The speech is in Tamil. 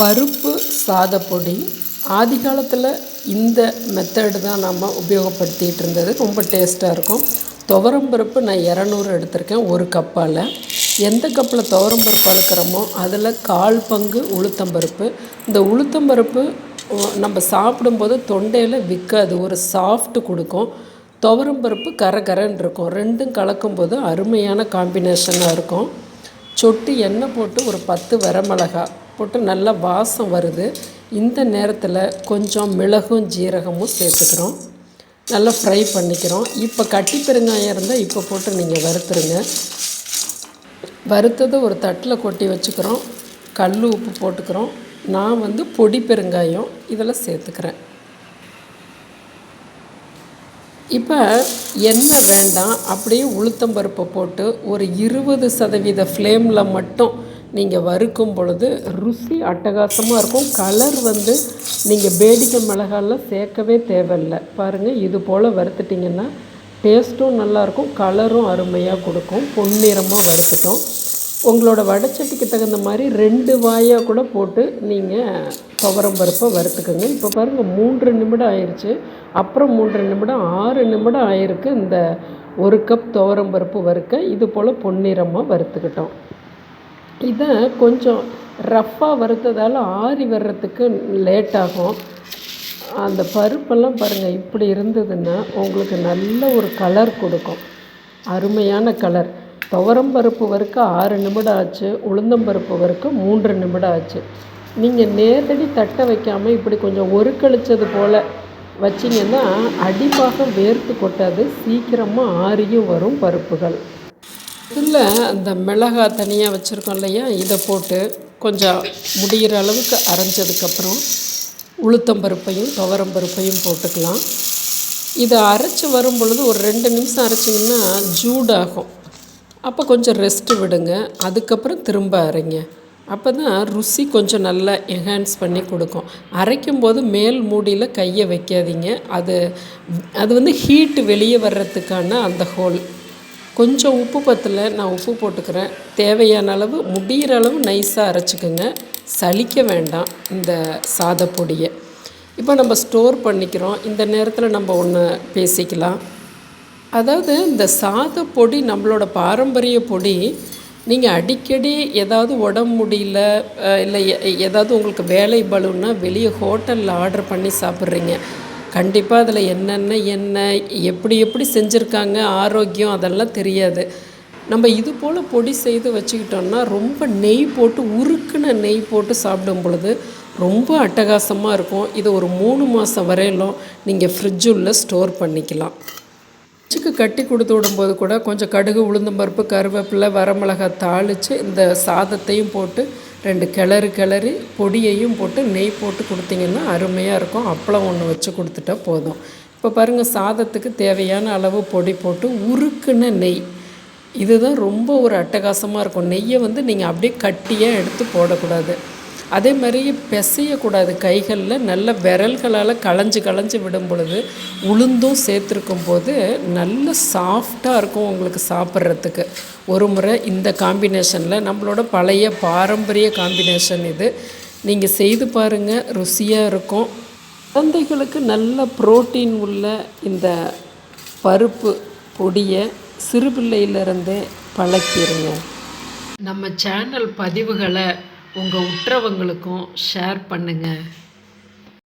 பருப்பு சாதப்பொடி ஆதி காலத்தில் இந்த மெத்தடு தான் நம்ம உபயோகப்படுத்திகிட்டு இருந்தது. ரொம்ப டேஸ்ட்டாக இருக்கும். துவரம்பருப்பு நான் இரநூறு எடுத்திருக்கேன் ஒரு கப்பால். எந்த கப்பில் துவரம் பருப்பு அதில் கால் பங்கு உளுத்தம்பருப்பு இந்த உளுத்தம்பருப்பு நம்ம சாப்பிடும்போது தொண்டையில் விற்காது ஒரு சாஃப்ட்டு கொடுக்கும். துவரம்பருப்பு பருப்பு கர கரன்னு இருக்கும். ரெண்டும் கலக்கும்போது அருமையான காம்பினேஷனாக இருக்கும். சொட்டு எண்ணெய் போட்டு ஒரு பத்து வரமிளகா. போட்டு நல்லா வாசம் வருது. இந்த நேரத்தில் கொஞ்சம் மிளகும் ஜீரகமும் சேர்த்துக்கிறோம். நல்லா ஃப்ரை பண்ணிக்கிறோம். இப்போ கட்டி பெருங்காயம் இருந்தால் இப்போ போட்டு நீங்கள் வறுத்துருங்க. வறுத்ததை ஒரு தட்டில் கொட்டி வச்சுக்கிறோம். கல் உப்பு போட்டுக்கிறோம். நான் வந்து பொடி பெருங்காயம் இதில் சேர்த்துக்கிறேன். இப்போ எண்ணெய் வேண்டாம். அப்படியே உளுத்தம்பருப்பை போட்டு ஒரு இருபது சதவீத ஃப்ளேமில் மட்டும் நீங்கள் வறுக்கும் பொழுது ருசி அட்டகாசமாக இருக்கும். கலர் வந்து நீங்கள் பேடிக்கை மிளகாலாம் சேர்க்கவே தேவையில்லை. பாருங்கள் இது போல் வறுத்துட்டிங்கன்னா டேஸ்ட்டும் நல்லாயிருக்கும் கலரும் அருமையாக கொடுக்கும். பொன்னிறமாக வறுத்துட்டோம். உங்களோட வடைச்சட்டிக்கு தகுந்த மாதிரி ரெண்டு வாயாக கூட போட்டு நீங்கள் துவரம் பருப்பை வறுத்துக்கோங்க. இப்போ பாருங்கள் மூன்று நிமிடம் ஆயிடுச்சு அப்புறம் மூன்று நிமிடம் ஆறு நிமிடம் ஆயிருக்கு. இந்த ஒரு கப் துவரம் பருப்பு வறுக்க இது போல் பொன்னிறமாக வறுத்துக்கிட்டோம். இதை கொஞ்சம் ரஃப்பாக வறுத்ததால் ஆறி வர்றதுக்கு லேட் ஆகும் அந்த பருப்பெல்லாம் பாருங்கள் இப்படி இருந்ததுன்னா உங்களுக்கு நல்ல ஒரு கலர் கொடுக்கும். அருமையான கலர் துவரம் பருப்பு வறுக்க ஆறு நிமிடம் ஆச்சு உளுந்தம்பருப்பு வறுக்க மூன்று நிமிடம் ஆச்சு. நீங்கள் நேரடி தட்டை வைக்காமல் இப்படி கொஞ்சம் ஒரு கழிச்சது போல் வச்சிங்கன்னா அடிப்பாக வேர்த்து கொட்டாது சீக்கிரமாக ஆறியும் வரும் பருப்புகள். இதில் அந்த மிளகாய் தனியாக வச்சுருக்கோம் இல்லையா? இதை போட்டு கொஞ்சம் முடிகிற அளவுக்கு அரைஞ்சதுக்கப்புறம் உளுத்தம்பருப்பையும் துவரம்பருப்பையும் போட்டுக்கலாம். இதை அரைச்சி வரும் பொழுது ஒரு ரெண்டு நிமிஷம் அரைச்சிங்கன்னா ஜூடாகும் அப்போ கொஞ்சம் ரெஸ்ட்டு விடுங்க. அதுக்கப்புறம் திரும்ப அரைங்க. அப்போ தான் ருசி கொஞ்சம் நல்லா என்ஹான்ஸ் பண்ணி கொடுக்கும். அரைக்கும் போது மேல் மூடியில் கையை வைக்காதீங்க. அது அது வந்து ஹீட்டு வெளியே வர்றதுக்கான அந்த ஹோல் கொஞ்சம் உப்பு பத்தில் நான் உப்பு போட்டுக்கிறேன். தேவையான அளவு முடிகிற அளவு நைஸாக அரைச்சிக்கோங்க. சலிக்க வேண்டாம் இந்த சாதப்பொடியை. இப்போ நம்ம ஸ்டோர் பண்ணிக்கிறோம். இந்த நேரத்தில் நம்ம ஒன்று பேசிக்கலாம். அதாவது இந்த சாத பொடி நம்மளோட பாரம்பரிய பொடி நீங்கள் அடிக்கடி ஏதாவது உடம்பு முடியல இல்லை எ- ஏதாவது உங்களுக்கு வேலை பலுன்னா வெளியே ஹோட்டலில் ஆர்டர் பண்ணி சாப்பிட்றீங்க. கண்டிப்பாக அதில் என்னென்ன என்ன எப்படி எப்படி செஞ்சுருக்காங்க ஆரோக்கியம் அதெல்லாம் தெரியாது. நம்ம இது போல் பொடி செய்து வச்சுக்கிட்டோம்னா ரொம்ப நெய் போட்டு உருக்குன நெய் போட்டு சாப்பிடும் பொழுது ரொம்ப அட்டகாசமாக இருக்கும். இது ஒரு மூணு மாதம் வரையிலும் நீங்கள் ஃப்ரிட்ஜுள்ள ஸ்டோர் பண்ணிக்கலாம். ஃப்ரிட்ஜுக்கு கட்டி கொடுத்து விடும்போது கூட கொஞ்சம் கடுகு உளுந்தம்பருப்பு கருவேப்பிலை வரமிளகாய் தாளித்து இந்த சாதத்தையும் போட்டு ரெண்டு கிளறு கிளறி பொடியையும் போட்டு நெய் போட்டு கொடுத்தீங்கன்னா அருமையாக இருக்கும். அப்பளம் ஒன்று வச்சு கொடுத்துட்டா போதும். இப்போ பாருங்கள் சாதத்துக்கு தேவையான அளவு பொடி போட்டு உருக்குன நெய். இதுதான் ரொம்ப ஒரு அட்டகாசமாக இருக்கும். நெய்யை வந்து நீங்கள் அப்படியே கட்டியாக எடுத்து போடக்கூடாது. அதே மாதிரி பிசையக்கூடாது. கைகளில் நல்ல விரல்களால் களைஞ்சு களைஞ்சு விடும் பொழுது உளுந்தும் சேர்த்துருக்கும் போது நல்ல சாஃப்டாக இருக்கும் உங்களுக்கு சாப்பிட்றதுக்கு. ஒரு முறை இந்த காம்பினேஷனில் நம்மளோட பழைய பாரம்பரிய காம்பினேஷன் இது. நீங்கள் செய்து பாருங்கள் ருசியாக இருக்கும். குழந்தைகளுக்கு நல்ல புரோட்டீன் உள்ள இந்த பருப்பு பொடியை சிறுபிள்ளையிலிருந்தே பழக்கிடுங்க நம்ம சேனல் பதிவுகளை உங்கள் உற்றவங்களுக்கும் ஷேர் பண்ணுங்கள்